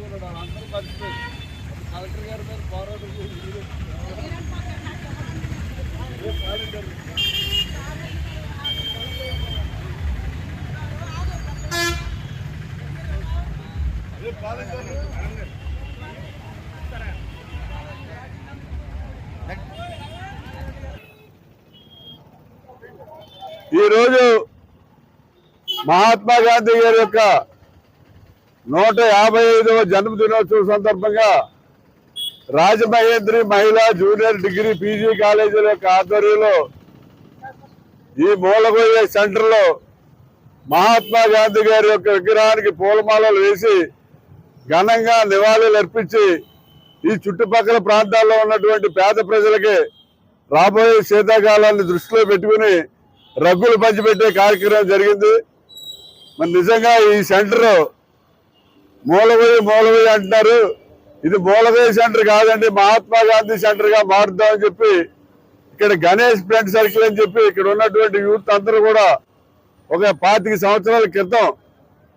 ఒకతనే గుర్తు పెట్టుకున్నాడు అందరూ మర్చిపోయారు కలెక్టర్ గారి మీద పోరాటం చేసి మీరు- రేపు పాడించారు. రేపు పాడించారు. ఈరోజు మహాత్మా గాంధీ గారి యొక్క నూట యాభై ఐదవ జన్మదినోత్సవం సందర్భంగా రాజమహేంద్రి మహిళా జూనియర్ డిగ్రీ పీజీ కాలేజీల యొక్క ఆధ్వర్యంలో ఈ మూలగొయ్య సెంటర్లో మహాత్మా గాంధీ గారి యొక్క విగ్రహానికి పూలమాలలు వేసి ఘనంగా నివాళులు అర్పించి ఈ చుట్టుపక్కల ప్రాంతాల్లో ఉన్నటువంటి పేద ప్రజలకి రాబోయే శీతాకాలాన్ని దృష్టిలో పెట్టుకుని రగ్గులు పంచిపెట్టే కార్యక్రమం జరిగింది. మరి నిజంగా ఈ సెంటర్ మూలవేయి మూలవేయి అంటున్నారు. ఇది మూలవేయి సెంటర్ కాదండి మహాత్మా గాంధీ సెంటర్గా మారుద్దామని చెప్పి ఇక్కడ గణేష్ ఫ్రెండ్ సర్కిల్ అని చెప్పి ఇక్కడ ఉన్నటువంటి యూత్ అందరూ కూడా ఒక పాతిక సంవత్సరాల క్రితం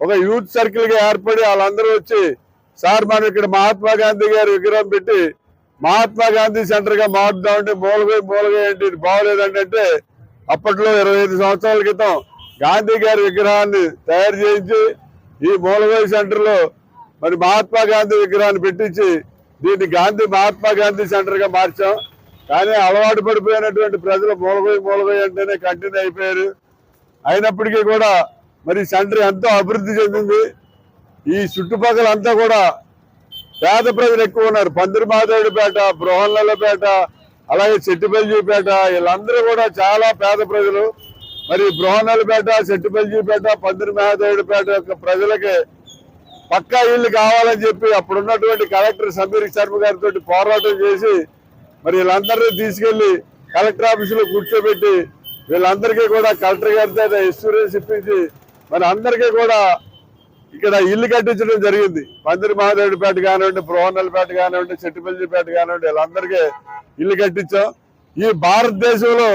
ఒక యూత్ సర్కిల్గా ఏర్పడి వాళ్ళందరూ వచ్చి సార్ మనం ఇక్కడ మహాత్మా గాంధీ గారి విగ్రహం పెట్టి మహాత్మా గాంధీ సెంటర్గా మారుద్దామంటే మూలవేయి మూలవేయి అంటే ఇది బాగోలేదంటే అప్పట్లో ఇరవై ఐదు సంవత్సరాల క్రితం గాంధీ గారి విగ్రహాన్ని తయారు చేయించి ఈ మూలవాయి సెంటర్లో మరి మహాత్మా గాంధీ విగ్రహాన్ని పెట్టించి దీన్ని గాంధీ మహాత్మా గాంధీ సెంటర్గా మార్చాం. కానీ అలవాటు పడిపోయినటువంటి ప్రజలు మూలగోయి మూలగోయి అంటేనే కంటిన్యూ అయిపోయారు. అయినప్పటికీ కూడా మరి సెంటర్ ఎంతో అభివృద్ధి చెందింది. ఈ చుట్టుపక్కల అంతా కూడా పేద ప్రజలు ఎక్కువ ఉన్నారు. పందిరి మాధవుడిపేట బృహన్లపేట అలాగే చెట్టిపల్లిపేట వీళ్ళందరూ కూడా చాలా పేద ప్రజలు. మరి బృహన్నలపేట చెట్టుపల్లిపేట పందిరి మహాదేవుడిపేట యొక్క ప్రజలకి పక్కా ఇల్లు కావాలని చెప్పి అప్పుడు ఉన్నటువంటి కలెక్టర్ సమీర్ శర్మ గారితో పోరాటం చేసి మరి వీళ్ళందరినీ తీసుకెళ్ళి కలెక్టర్ ఆఫీసులో కూర్చోబెట్టి వీళ్ళందరికీ కూడా కలెక్టర్ గారితో ఇన్సూరెన్స్ ఇప్పించి మరి అందరికీ కూడా ఇక్కడ ఇల్లు కట్టించడం జరిగింది. పందిరి మహాదేవుడిపేట కానివ్వండి బృహన్నలపేట కానివ్వండి చెట్టుపల్లిపేట కానివ్వండి వీళ్ళందరికీ ఇల్లు కట్టించాం. ఈ భారతదేశంలో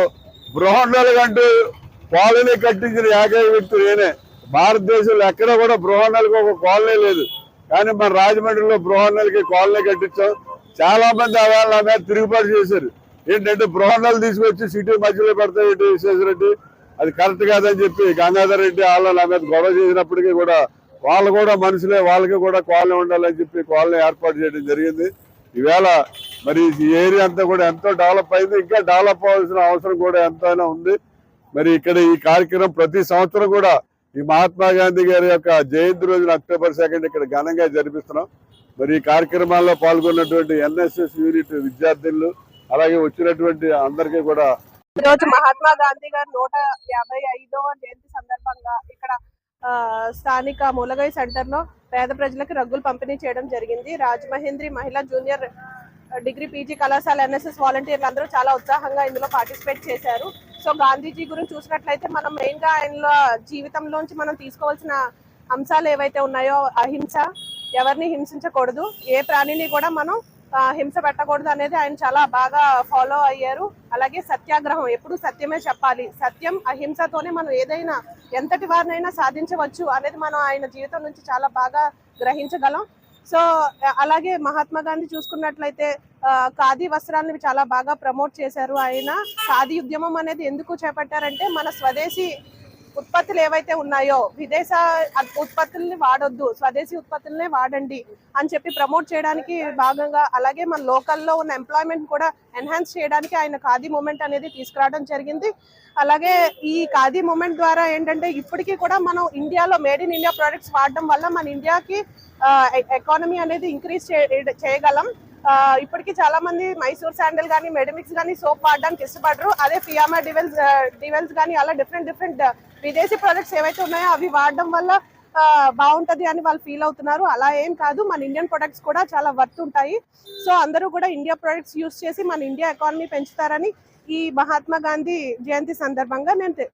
బృహన్నలు అంటూ కాలనీ కట్టించిన ఏకైక వ్యక్తి నేనే. భారతదేశంలో ఎక్కడ కూడా బృహన్నలకు ఒక కాలనీ లేదు. కానీ మన రాజమండ్రిలో బృహన్నలకి కాలనీ కట్టించాం. చాలా మంది ఆ వేళ మీద తిరుగుబాటు చేశారు. ఏంటంటే బృహన్నలు తీసుకొచ్చి సిటీ మధ్యలో పెడతాయి విశ్వేశ్వరరెడ్డి? అది కరెక్ట్ కాదని చెప్పి గంగాధర్ రెడ్డి వాళ్ళు నా మీద గొడవ చేసినప్పటికీ కూడా వాళ్ళు కూడా మనుషులే వాళ్ళకి కూడా కాలనీ ఉండాలని చెప్పి కాలనీ ఏర్పాటు చేయడం జరిగింది. ఈవేళ మరి ఈ ఏరియా అంతా కూడా ఎంతో డెవలప్ అయింది. ఇంకా డెవలప్ అవ్వాల్సిన అవసరం కూడా ఎంతైనా ఉంది. మరి ఇక్కడ ఈ కార్యక్రమం ప్రతి సంవత్సరం కూడా ఈ మహాత్మా గాంధీ గారి యొక్క జయంతి రోజున అక్టోబర్ సెకండ్ ఇక్కడ ఘనంగా జరిపిస్తున్నాం. మరి ఈ కార్యక్రమాల్లో పాల్గొన్నటువంటి ఎన్ఎస్ఎస్ యూనిట్ విద్యార్థులు అలాగే వచ్చినటువంటి అందరికీ కూడా ఈరోజు మహాత్మా గాంధీ గారు నూట యాభై ఐదవ జయంతి సందర్భంగా ఇక్కడ ఆ, స్థానిక మూలగై సెంటర్లో పేద ప్రజలకు రగ్గులు పంపిణీ చేయడం జరిగింది. రాజమహేంద్రి మహిళా జూనియర్ డిగ్రీ పీజీ కళాశాల ఎన్ఎస్ఎస్ వాలంటీర్లు అందరూ చాలా ఉత్సాహంగా ఇందులో పార్టిసిపేట్ చేశారు. సో గాంధీజీ గురించి చూసినట్లయితే మనం మెయిన్గా ఆయనలో ఆయన జీవితంలోంచి మనం తీసుకోవాల్సిన అంశాలు ఏవైతే ఉన్నాయో అహింస ఎవరిని హింసించకూడదు ఏ ప్రాణిని కూడా మనం హింస పెట్టకూడదు అనేది ఆయన చాలా బాగా ఫాలో అయ్యారు. అలాగే సత్యాగ్రహం ఎప్పుడు సత్యమే చెప్పాలి. సత్యం అహింసతోనే మనం ఏదైనా ఎంతటి వారినైనా సాధించవచ్చు అనేది మనం ఆయన జీవితం నుంచి చాలా బాగా గ్రహించగలం. సో అలాగే మహాత్మా గాంధీ చూసుకున్నట్లయితే ఖాదీ వస్త్రాలను చాలా బాగా ప్రమోట్ చేశారు. ఆయన ఖాదీ ఉద్యమం అనేది ఎందుకు చేపట్టారంటే మన స్వదేశీ ఉత్పత్తులు ఏవైతే ఉన్నాయో విదేశ ఉత్పత్తుల్ని వాడొద్దు స్వదేశీ ఉత్పత్తులనే వాడండి అని చెప్పి ప్రమోట్ చేయడానికి భాగంగా అలాగే మన లోకల్లో ఉన్న ఎంప్లాయ్మెంట్ కూడా ఎన్హాన్స్ చేయడానికి ఆయన ఖాదీ మూమెంట్ అనేది తీసుకురావడం జరిగింది. అలాగే ఈ ఖాదీ మూమెంట్ ద్వారా ఏంటంటే ఇప్పటికీ కూడా మనం ఇండియాలో మేడ్ ఇన్ ఇండియా ప్రొడక్ట్స్ వాడడం వల్ల మన ఇండియాకి ఎకానమీ అనేది ఇంక్రీజ్ చేయగలం. ఇప్పటికీ చాలా మంది మైసూర్ శాండల్ కానీ మెడమిక్స్ కానీ సోప్ వాడడానికి ఇష్టపడరు. అదే ఫియామా డివెల్స్ డివెల్స్ కానీ అలా డిఫరెంట్ డిఫరెంట్ విదేశీ ప్రొడక్ట్స్ ఏవైతే ఉన్నాయో అవి వాడడం వల్ల బాగుంటది అని వాళ్ళు ఫీల్ అవుతున్నారు. అలా ఏం కాదు. మన ఇండియన్ ప్రొడక్ట్స్ కూడా చాలా వర్త్ ఉంటాయి. సో అందరూ కూడా ఇండియా ప్రొడక్ట్స్ యూస్ చేసి మన ఇండియా ఎకానమీ పెంచుతారని ఈ మహాత్మా గాంధీ జయంతి సందర్భంగా నేను